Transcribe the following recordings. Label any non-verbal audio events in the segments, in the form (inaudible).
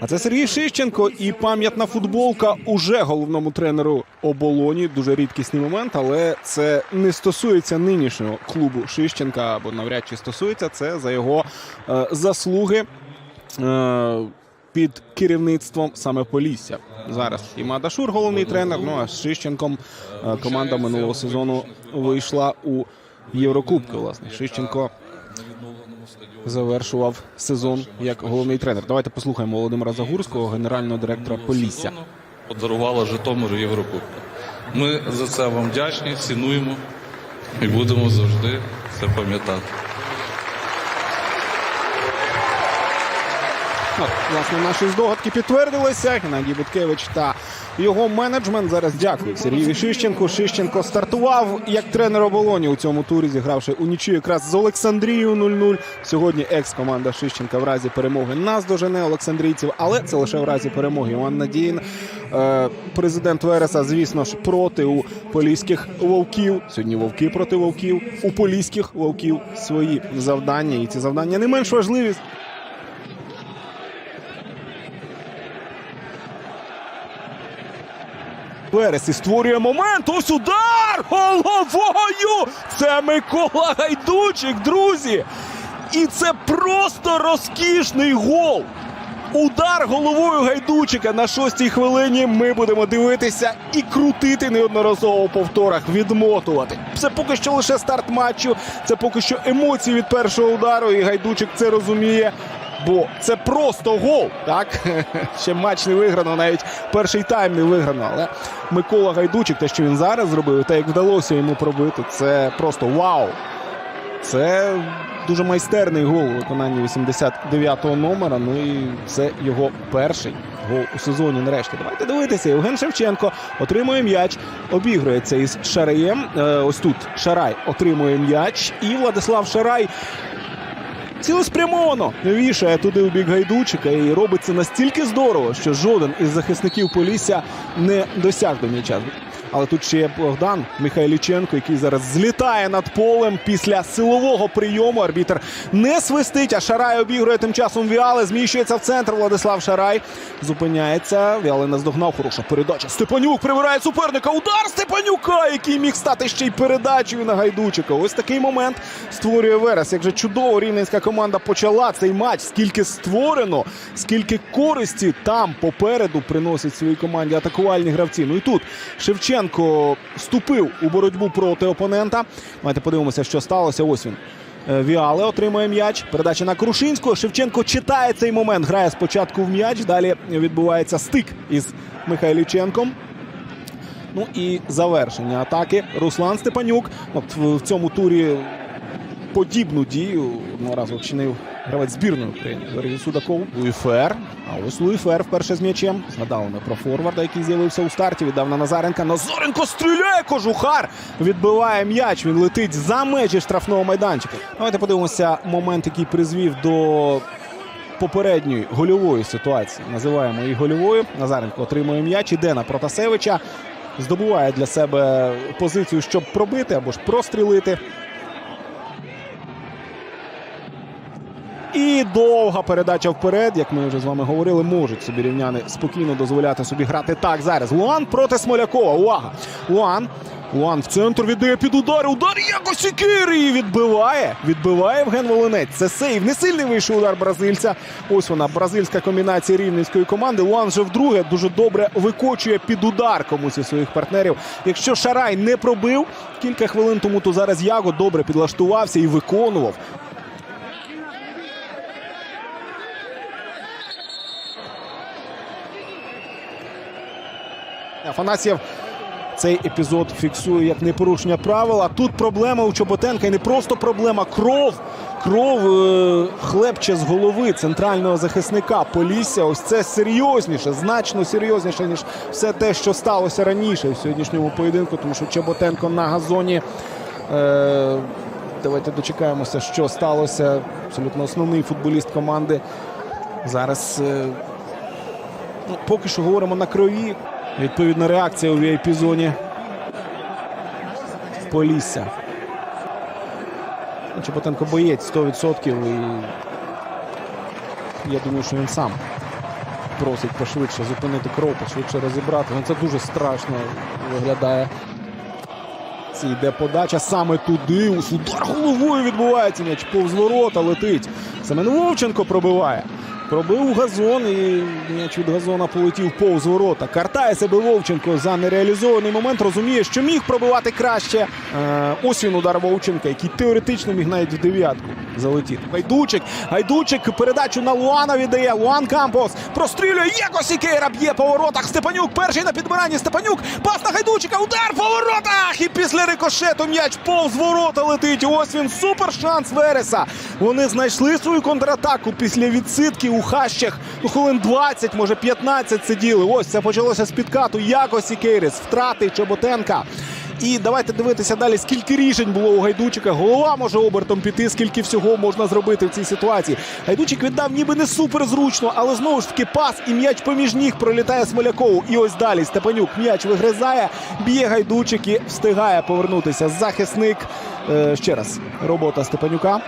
А це Сергій Шищенко і пам'ятна футболка уже головному тренеру оболоні. Дуже рідкісний момент, але це не стосується нинішнього клубу Шищенка, або навряд чи стосується це за його е, заслуги. Е, під керівництвом саме Полісся. Зараз і Мадашур головний тренер. Ну а з Шищенком е, команда минулого сезону вийшла у Єврокубки. Власне, Шищенко завершував сезон як головний тренер. Давайте послухаємо Володимира Загурського, генерального директора Полісся. Подарувала Житомиру Єврокубка. Ми за це вам вдячні, цінуємо і будемо завжди це пам'ятати. От, власне, наші здогадки підтвердилися. Геннадій Буткевич та його менеджмент зараз дякують Сергію Шищенку. Шищенко стартував як тренер оболоні у цьому турі, зігравши у нічю якраз з Олександрією 0-0. Сьогодні екс-команда Шищенка в разі перемоги наздожене Олександрійців, але це лише в разі перемоги. Іван Надіїн, е, президент Вереса, звісно ж, проти у поліських вовків. Сьогодні вовки проти вовків. У поліських вовків свої завдання, і ці завдання не менш важливі. Верес і створює момент. Ось удар головою. Це Микола Гайдучик, друзі. І це просто розкішний гол. Удар головою Гайдучика на шостій хвилині. Ми будемо дивитися і крутити неодноразово у повторах, відмотувати. Це поки що лише старт матчу. Це поки що емоції від першого удару. І Гайдучик це розуміє. Бо це просто гол. Так (laughs) ще матч не виграно, навіть перший тайм не виграно. Але Микола Гайдучик, те, що він зараз зробив, те, як вдалося йому пробити, це просто вау. Це дуже майстерний гол у виконанні 89-го номера. Ну і це його перший гол у сезоні. Нарешті давайте дивитися. Євген Шевченко отримує м'яч, обігрується із Шараєм. Е, ось тут Шарай отримує м'яч, і Владислав Шарай. Цілеспрямовано вішає туди у бік гайдучика і робить це настільки здорово, що жоден із захисників Полісся не досяг до м'яча. Але тут ще є Богдан Михайліченко, який зараз злітає над полем після силового прийому. Арбітр не свистить, а Шарай обігрує тим часом Віале. Зміщується в центр. Владислав Шарай зупиняється. Віале наздогнав. Хороша передача. Степанюк прибирає суперника. Удар Степанюка, який міг стати ще й передачею на гайдучика. Ось такий момент створює Верес. Як же чудово рівненська команда почала цей матч. Скільки створено, скільки користі там попереду приносять своїй команді атакувальні гравці. Ну і тут Шевченко вступив у боротьбу проти опонента. Давайте подивимося, що сталося. Ось він. Е, Віале отримує м'яч. Передача на Крушинського. Шевченко читає цей момент. Грає спочатку в м'яч. Далі відбувається стик із Михайлівченком. Ну і завершення атаки. Руслан Степанюк. От в цьому турі подібну дію одного разу вчинив гравець збірної України Сергій Судаков. Луїфер. А ось Луїфер вперше з м'ячем. Згадали ми про форварда, який з'явився у старті. Віддав на Назаренка. Назаренко стріляє кожухар. Відбиває м'яч. Він летить за межі штрафного майданчика. Давайте подивимося момент, який призвів до попередньої гольової ситуації. Називаємо її гольовою. Назаренко отримує м'яч, іде на Протасевича. Здобуває для себе позицію, щоб пробити або ж прострілити. І довга передача вперед, як ми вже з вами говорили, можуть собі рівняни спокійно дозволяти собі грати так зараз. Луан проти Смолякова. Увага! Луан. Луан в центр віддає під удар. Удар якось і відбиває. Відбиває Євген Волинець. Це сейв. Не сильний вийшов удар бразильця. Ось вона бразильська комбінація рівненської команди. Луан вже вдруге дуже добре викочує під удар комусь із своїх партнерів. Якщо Шарай не пробив кілька хвилин тому, то зараз Яго добре підлаштувався і виконував Афанасьєв цей епізод фіксує як непорушення правил. А тут проблема у Чоботенка і не просто проблема. Кров. Кров е, хлебче з голови центрального захисника Полісся. Ось це серйозніше, значно серйозніше, ніж все те, що сталося раніше в сьогоднішньому поєдинку, тому що Чоботенко на газоні. Е, давайте дочекаємося, що сталося. Абсолютно основний футболіст команди. Зараз е, ну, поки що говоримо на крові. Відповідна реакція у VIP-зоні Полісся. Чеботенко боєць 100% і я думаю, що він сам просить пошвидше зупинити кров, пошвидше розібрати. Ну це дуже страшно виглядає. Це йде подача саме туди. Удар головою відбувається. М'яч повз ворота летить. Семен Вовченко пробиває. Пробив газон і м'яч від газона полетів повз ворота. Картає себе Вовченко за нереалізований момент. Розуміє, що міг пробивати краще. Е, ось він удар Вовченка, який теоретично міг навіть в дев'ятку залетіти. Гайдучик. Гайдучик передачу на Луана віддає. Луан Кампос прострілює. Єко Сікейра б'є по воротах. Степанюк перший на підбиранні. Степанюк. Пас на Гайдучика. Удар по воротах. І після рикошету м'яч повз ворота летить. Ось він супер шанс Вереса. Вони знайшли свою контратаку після відсидки у хащах. Ну, хвилин 20, може 15 сиділи. Ось це почалося з підкату. Яко Сікейрис. Втрати Чоботенка. І давайте дивитися далі, скільки рішень було у Гайдучика. Голова може обертом піти, скільки всього можна зробити в цій ситуації. Гайдучик віддав ніби не супер зручно, але знову ж таки пас і м'яч поміж ніг пролітає Смолякову. І ось далі Степанюк м'яч вигризає, б'є Гайдучик і встигає повернутися. Захисник. Е, ще раз, робота Степанюка.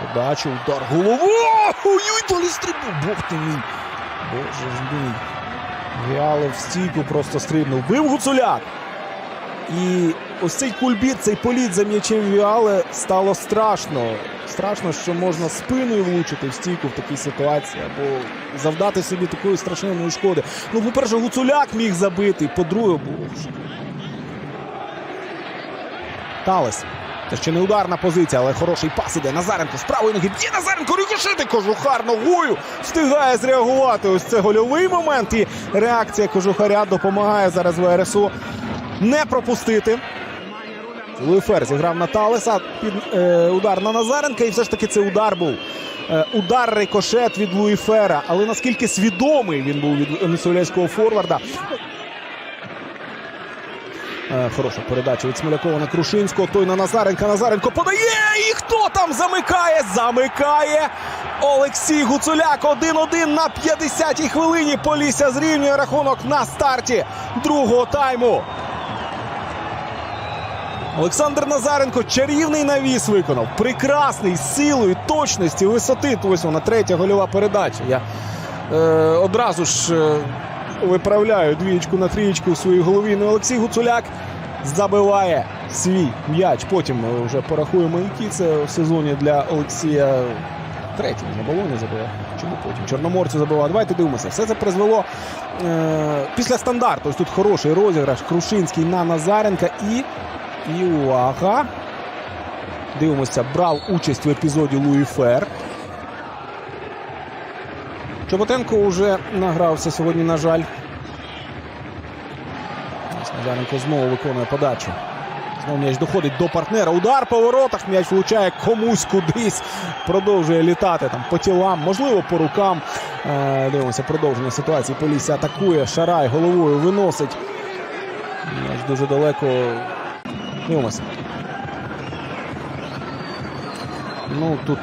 Подача, удар. Ой-ой, далі стрибнув. Бог ти мій. Боже ж мій. Вяло в стійку просто стрибнув. Бив Гуцуляк. І ось цей кульбіт, цей політ за м'ячем Віале стало страшно. Страшно, що можна спиною влучити в стійку в такій ситуації або завдати собі такої страшенної шкоди. Ну, по-перше, Гуцуляк міг забити. По-друге, боже. Талес. Це ще не ударна позиція, але хороший пас іде. Назаренко з правої ноги. Б'є Назаренко, рикошити кожухар ногою. Встигає зреагувати. Ось це гольовий момент. І реакція кожухаря допомагає зараз ВРСУ не пропустити. Луїфер зіграв на Талеса. Під е, удар на Назаренка. І все ж таки це удар був. Е, удар рикошет від Луїфера. Але наскільки свідомий він був від венесуельського форварда. Е, Хороша передача від Смолякова на Крушинського. Той на Назаренка. Назаренко подає. І хто там замикає? Замикає Олексій Гуцуляк. 1-1 на 50-й хвилині. Полісся зрівнює рахунок на старті другого тайму. Олександр Назаренко чарівний навіс виконав. Прекрасний силою, точності, висоти. Ось вона третя гольова передача. Я е, одразу ж е, виправляю двієчку на трієчку у своїй голові. Ну, Олексій Гуцуляк забиває свій м'яч. Потім ми вже порахуємо, які це в сезоні для Олексія. Третій на балоні забивав. Чому потім? Чорноморцю забивав. Давайте дивимося. Все це призвело е, після стандарту. Ось тут хороший розіграш. Крушинський на Назаренка і. І увага. Дивимося, брав участь в епізоді Луї Фер. Чоботенко вже награвся сьогодні, на жаль. Ось знову виконує подачу. Знову м'яч доходить до партнера. Удар по воротах. М'яч влучає комусь кудись. Продовжує літати там по тілам, можливо, по рукам. Е, дивимося, продовження ситуації. Полісся атакує. Шарай головою виносить. М'яч дуже далеко. Дивимося. Ну тут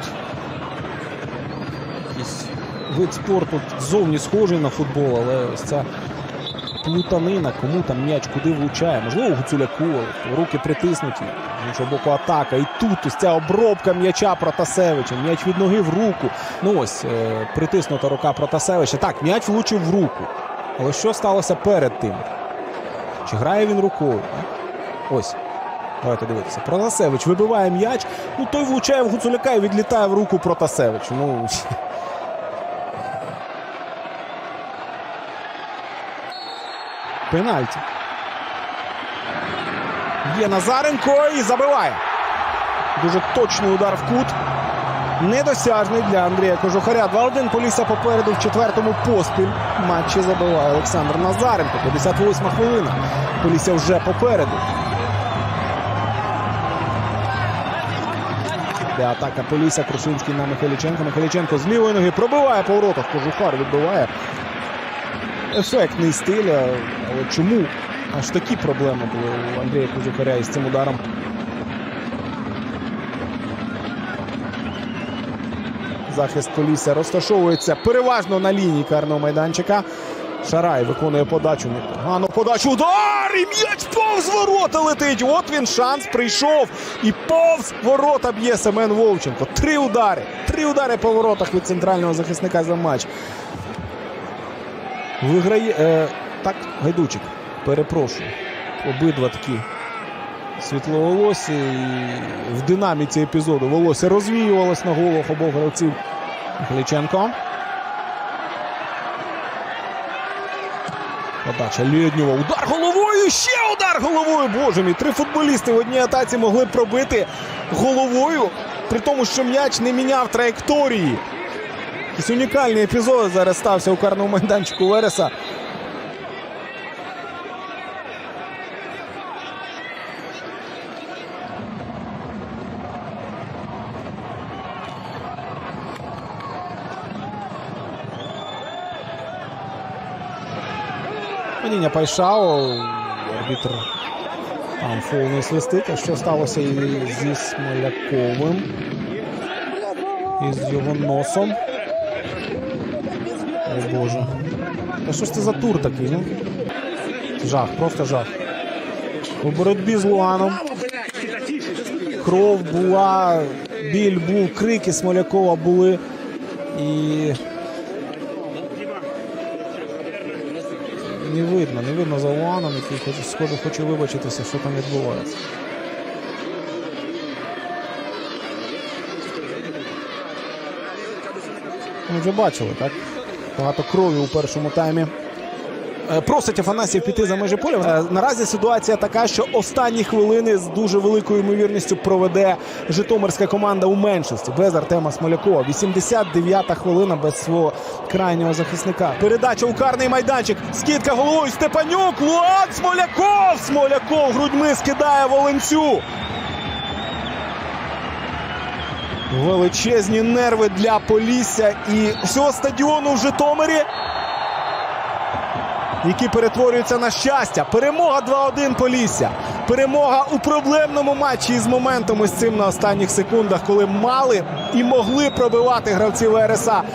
якийсь вид спорту зовні схожий на футбол, але ось ця плутанина, кому там м'яч куди влучає. Можливо, Гуцуляку, руки притиснуті. З іншого боку атака. І тут ось ця обробка м'яча Протасевича. М'яч від ноги в руку. Ну ось е, притиснута рука Протасевича. Так, м'яч влучив в руку. Але що сталося перед тим? Чи грає він рукою? Ось. Давайте дивитися. Протасевич вибиває м'яч. Ну той влучає в Гуцуляка і відлітає в руку Протасевичу. Ну. (laughs) Пенальті. Є Назаренко і забиває. Дуже точний удар в кут. Недосяжний для Андрія Кожухаря. 2-1 Полісся попереду в четвертому поспіль. Матчі забиває Олександр Назаренко. 58 хвилина. Полісся вже попереду. Де атака Полісся. Крушинський на Михайліченко. Михайліченко з лівої ноги пробиває по воротах. Кожухар відбиває. Ефектний стиль. Але чому аж такі проблеми були у Андрія Кожухаря із цим ударом? Захист Полісся розташовується переважно на лінії карного майданчика. Шарай виконує подачу. Непогано подачу. Удар! І м'яч повз ворота летить. От він шанс прийшов. І повз ворота б'є Семен Вовченко. Три удари. Три удари по воротах від центрального захисника за матч. Виграє. Е, так, гайдучик. Перепрошую. Обидва такі світловолосі. І в динаміці епізоду волосся розвіювалось на головах обох гравців. Гліченко. Подача Лєднєва. Удар головою. Ще удар головою. Боже мій. Три футболісти в одній атаці могли пробити головою. При тому, що м'яч не міняв траєкторії. Якийсь унікальний епізод зараз стався у карному майданчику Вереса. Падіння Пайшао. Арбітр там фол не свистить. А що сталося і зі Смоляковим? І з його носом. Боже. Та що ж це за тур такий, ну? Жах, просто жах. У боротьбі з Луаном. Кров була, біль був, крики Смолякова були. І не видно, не видно за Луаном, який хоче, схоже, хоче вибачитися, що там відбувається. Ми вже бачили, так? Багато крові у першому таймі. Е, Просить Афанасів піти за межі поля. Е, Наразі ситуація така, що останні хвилини з дуже великою ймовірністю проведе Житомирська команда у меншості без Артема Смолякова. 89-та хвилина без свого крайнього захисника. Передача у карний майданчик. Скидка головою Степанюк. Луан Смоляков. Смоляков грудьми скидає Волинцю. Величезні нерви для Полісся і всього стадіону в Житомирі які перетворюються на щастя. Перемога 2-1 Полісся. Перемога у проблемному матчі із моментом із цим на останніх секундах, коли мали і могли пробивати гравців ВРСА.